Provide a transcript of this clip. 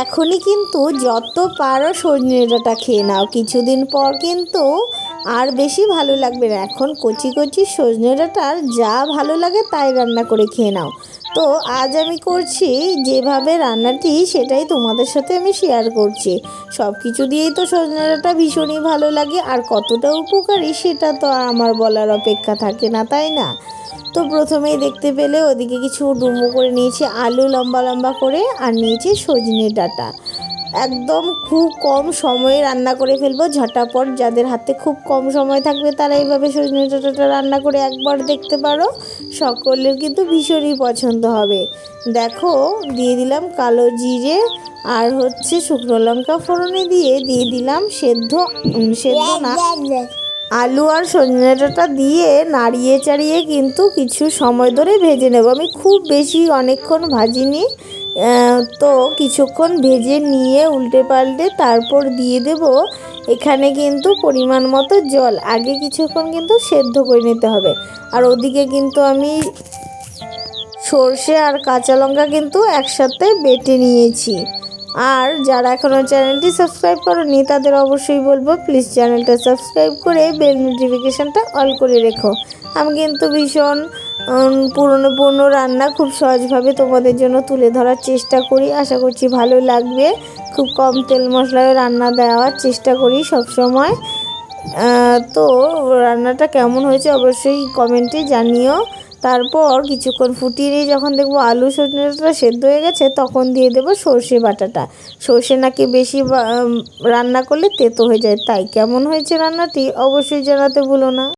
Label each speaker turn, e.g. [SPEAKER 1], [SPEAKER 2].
[SPEAKER 1] এখনই কিন্তু যত পারো সজনে ডাঁটা খেয়ে নাও। কিছুদিন পর কিন্তু আর বেশি ভালো লাগবে না। এখন কচি কচি সজনে ডাঁটার যা ভালো লাগে তাই রান্না করে খেয়ে নাও। তো আজ আমি করছি যেভাবে রান্নাটি সেটাই তোমাদের সাথে আমি শেয়ার করছি। সব কিছু দিয়েই তো সজনে ডাঁটা ভীষণই ভালো লাগে, আর কতটা উপকারী সেটা তো আর আমার বলার অপেক্ষা থাকে না, তাই না? তো প্রথমেই দেখতে পেলে ওদিকে কিছু ডুমো করে নিয়েছি, আলু লম্বা লম্বা করে, আর নিয়েছি সজনে ডাঁটা। একদম খুব কম সময়ে রান্না করে ফেলব, ঝটাপট যাদের হাতে খুব কম সময় থাকবে তারা এইভাবে সজনে ডাঁটাটা রান্না করে একবার দেখতে পারো, সকলের কিন্তু ভীষণই পছন্দ হবে। দেখো, দিয়ে দিলাম কালো জিরে আর হচ্ছে শুকনো লঙ্কা ফোড়নে দিয়ে দিয়ে দিলাম সেদ্ধ সেদ্ধ না আলু আর সজনে ডাঁটা দিয়ে নাড়িয়ে চাড়িয়ে কিন্তু কিছু সময় ধরে ভেজে নেব। আমি খুব বেশি অনেকক্ষণ ভাজিনি তো কিছুক্ষণ ভেজে নিয়ে উল্টে পাল্টে তারপর দিয়ে দেব। এখানে কিন্তু পরিমাণ মতো জল, আগে কিছুক্ষণ কিন্তু সেদ্ধ করে নিতে হবে। আর ওদিকে কিন্তু আমি সর্ষে আর কাঁচা লঙ্কা কিন্তু একসাথে বেটে নিয়েছি। আর যারা এখনও চ্যানেলটি সাবস্ক্রাইব করনি, তাদের অবশ্যই বলব প্লিজ চ্যানেলটা সাবস্ক্রাইব করে বেল নোটিফিকেশানটা অল করে রেখো। আমি কিন্তু ভীষণ পুরনো পুরনো রান্না খুব সহজভাবে তোমাদের জন্য তুলে ধরার চেষ্টা করি। আশা করছি ভালো লাগবে। খুব কম তেল মশলায় রান্না দেওয়ার চেষ্টা করি সব সময় তো রান্নাটা কেমন হয়েছে অবশ্যই কমেন্টে জানিও। তারপর কিছুক্ষণ ফুটিয়ে নিয়ে যখন দেখব আলু সজনেটা সেদ্ধ হয়ে গেছে, তখন দিয়ে দেবো সর্ষে বাটাটা। সর্ষে নাকি বেশি রান্না করলে তেতো হয়ে যায়। তাই কেমন হয়েছে রান্নাটি অবশ্যই জানাতে ভুলো না।